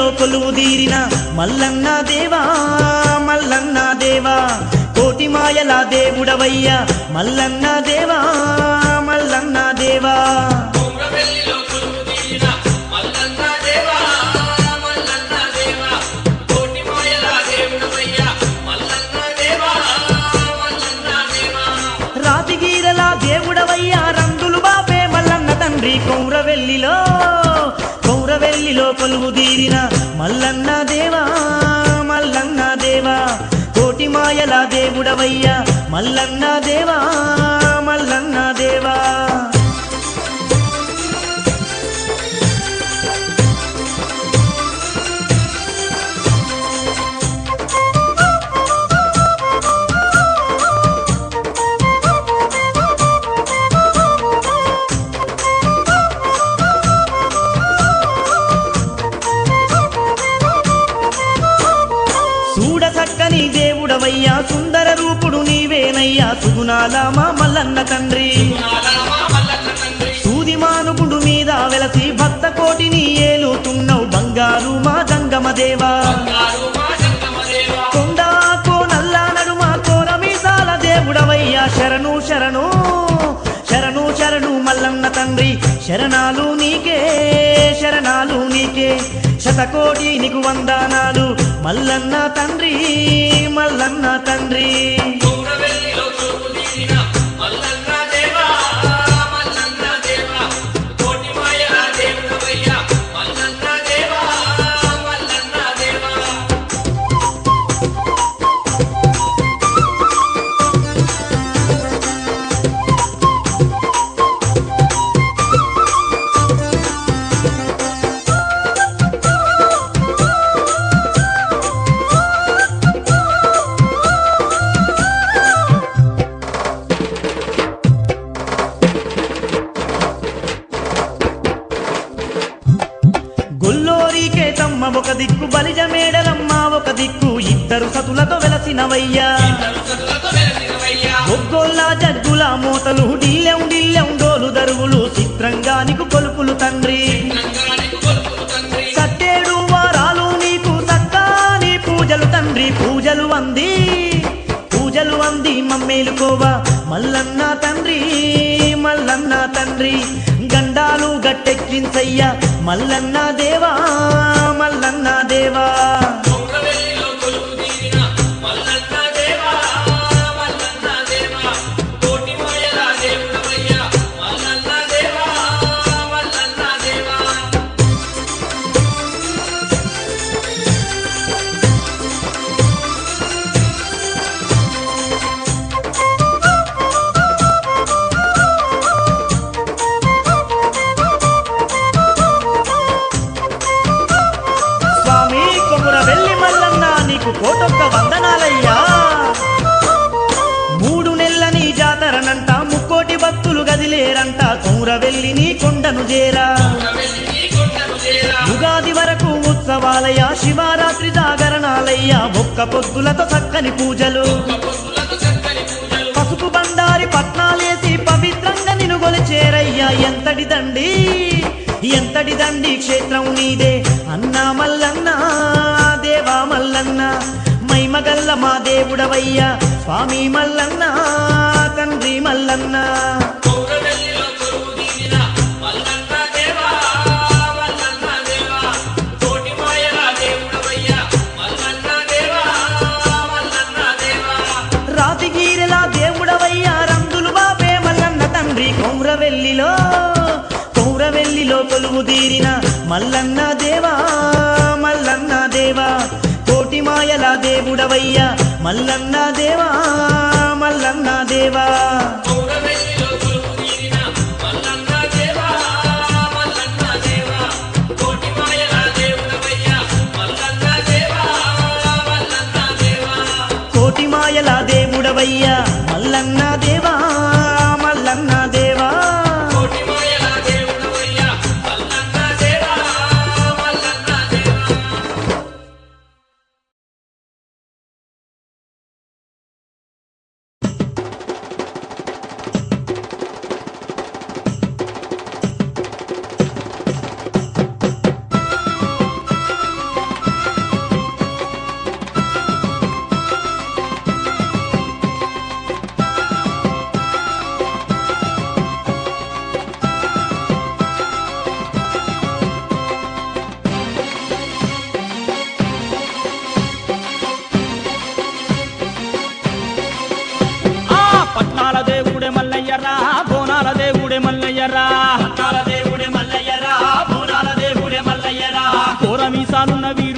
కొమురవెల్లిలో కొలువు తీరిన మల్లన్న దేవా మల్లన్న దేవా కోటి మాయల దేవుడవయ్యా మల్లన్న దేవా మల్లన్న దేవా. కౌరవెల్లిలో కొలువు తీరిన మల్లన్న దేవా మల్లన్న దేవా కోటి మాయల దేవుడవయ్యా మల్లన్న దేవా. నీవేనయ్యా మా మల్లన్న తండ్రి. సూది మానుగుడు మీద వెలసి భక్త కోటిని ఏలుతున్నావు బంగారు మా జంగమ దేవా. కొండాకో కోర మీసాల దేవుడవయ్యా శరణు శరణు శరణు శరణు మల్లన్న తండ్రి. శరణాలు నీకే శరణాలు నీకే. శతకోటి నీకు వందనాలు. మల్లన్న తండ్రి మల్లన్న తండ్రి. మమ్మేలుకోవా? మల్లన్న తండ్రి మల్లన్న తండ్రి గండాలు గట్టెక్కించయ్యా. మల్లన్న దేవా మల్లన్న దేవా. రాత్రి జాగరణాలయ్యా ఒక్క పొద్దులతో చక్కని పూజలు. పసుపు బండారి పట్నాలేసి పవిత్రంగా నిన్ను చేరయ్యా ఎంతటి దండి ఎంతటి దండి క్షేత్రం నీదే. అన్నా మల్లన్నా దేవా మల్లన్న మైమగల్ల మా దేవుడవయ్యా స్వామి మల్లన్నా తండ్రి మల్లన్నా. మల్లన్న దేవా మల్లన్న దేవా కోటి మాయల దేవుడవయ్యా. మల్లన్న దేవా మల్లన్న దేవా. కొమ్రవెల్లిలో కొలువు మల్లన్న దేవా మల్లన్న దేవా కోటి మాయల దేవ dar vida.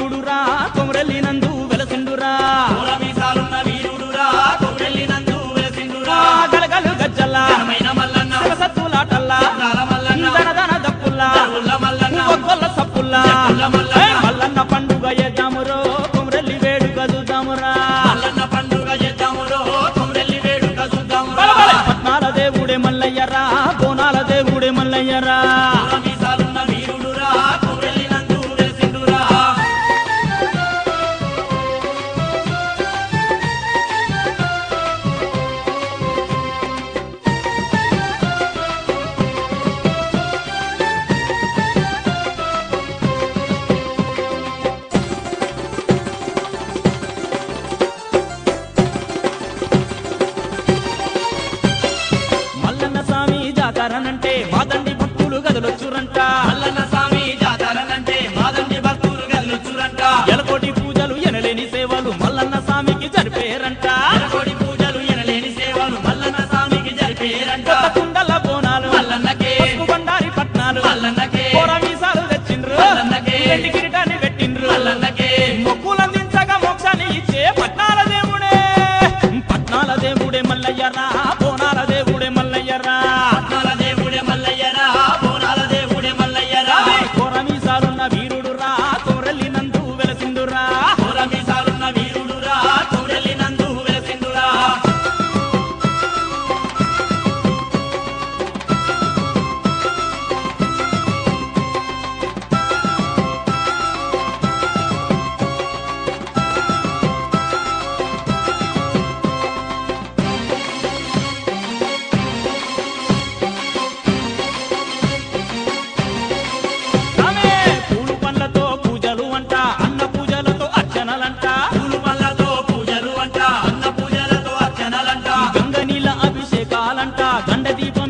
దండ దీపం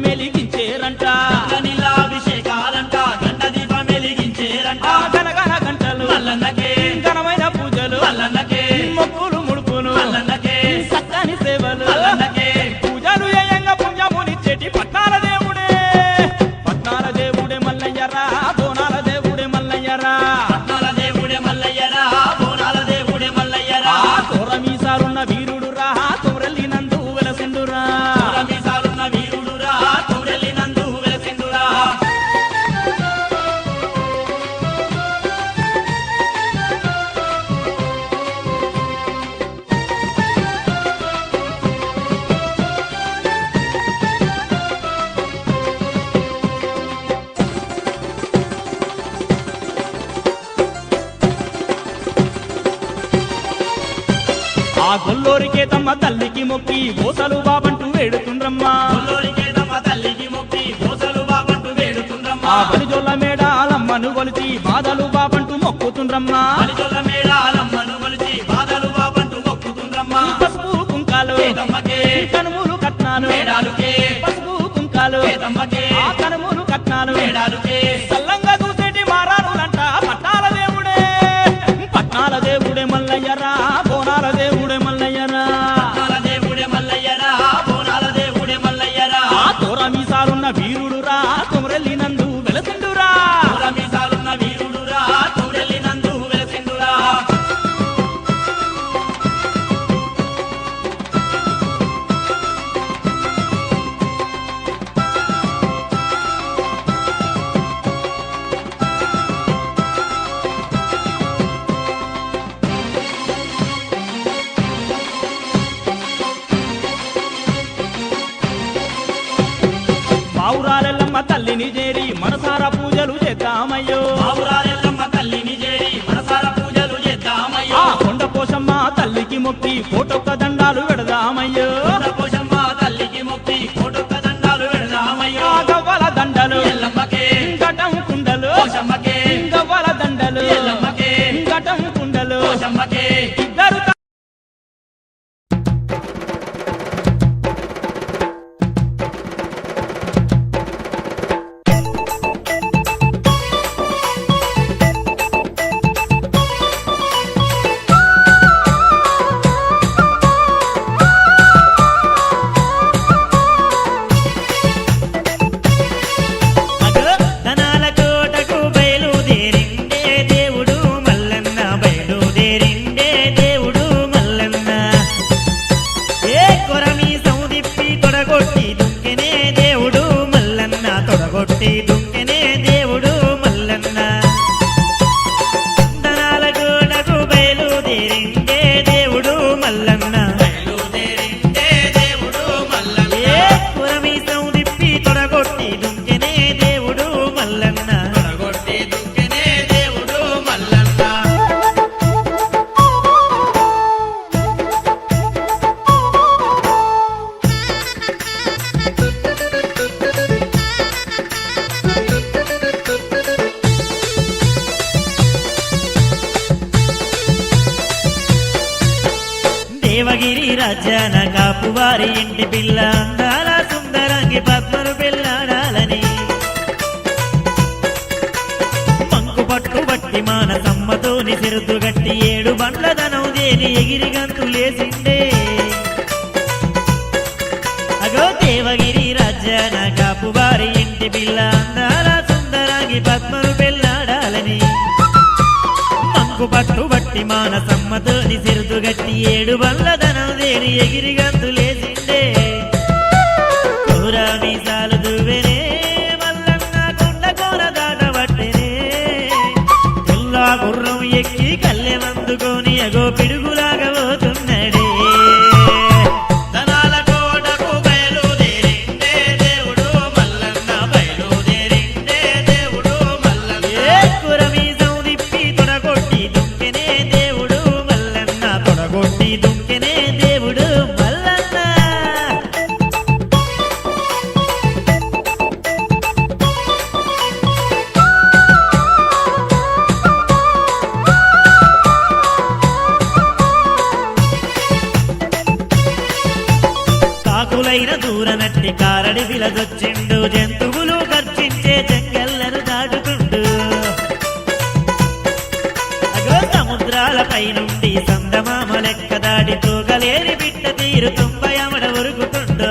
బలిజోళ్ళ మేడాలమ్మను కొలిచి బాధలు బాబంటూ మొక్కుతుండ్రమ్మా. maior. రాజ్యాన కాపువారి ఇంటి పిల్ల. అందాల సుందరంగి పద్మను పెళ్ళాడాలని. మంకు పట్టు బట్టి మానసమ్మతోని సిరుదు గట్టి ఏడు బండ్ల ధనం దేని ఎగిరి గంతులేసిండే అగో దేవగిరి రాజ్యాన కాపువారి ఇంటి పిల్ల. అందాల సుందరంగి పద్మను పెళ్ళాడాలని. మంకు పట్టు బట్టి మానసమ్మతోని సిరుదు గట్టి ఏడు బండ్ల ధనం దేని ఎగిరి గంతులేసిండే కూర మీసాలు దువ్వెనే మల్లన్న కొండ కూర దాటబట్టెనే గుర్రం ఎక్కి కళ్ళెమందుకొని అగోపి లెక్క దాడి తూగలేని బిడ్డ తీరు తుంబయమడ ఉరుకుతుండు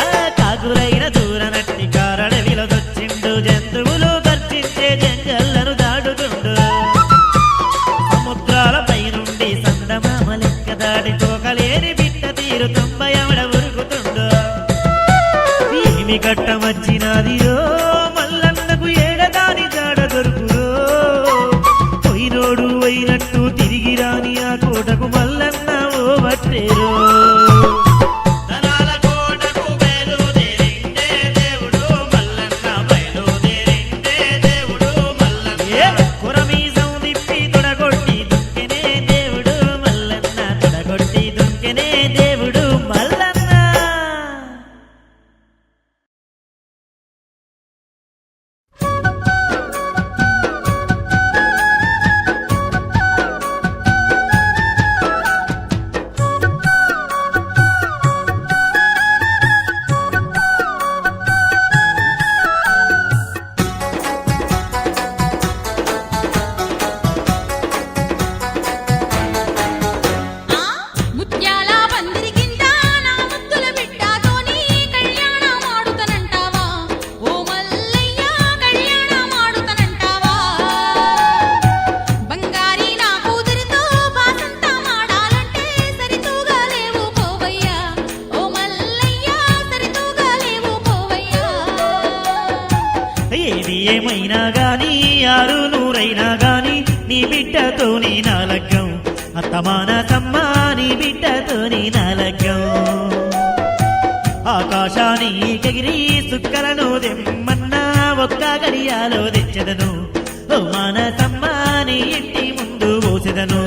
ఆ కాకులైన దూరనట్టి కారణ విలదొచ్చిండు జంతువులు గర్జించే జంగల్లను దాటుతుండు సముద్రాలపై నుండి సందమామ లెక్క దాడి తూగలేని బిడ్డ తీరు తొంభయమడ ఉరుకుతుండు ఏమి కట్టం ఏమైనా గాని ఆరు నూరైనా గాని నీ బిడ్డతోని నా అత్తమాన తమ్మ నీ బిడ్డతోని నా నాలగ్గం ఆకాశాన్ని ఎగిరి సుక్కలను దెమ్మన్నా ఒక్క గడియాలో తెచ్చదను. ఓ మానసమ్మ నీ ఇంటి ముందు పోసెదను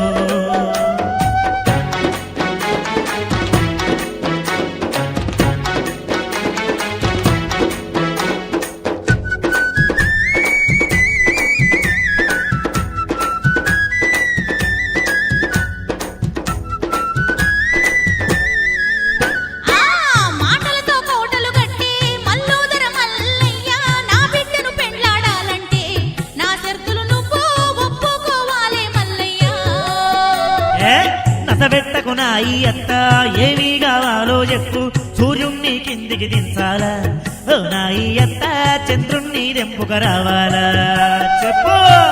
కావాలో సూర్యుణ్ణి కిందికి దించాలా? ఓ నా ఈ అత్త చంద్రుణ్ణి దెంపుక రావాలా? చెప్పు!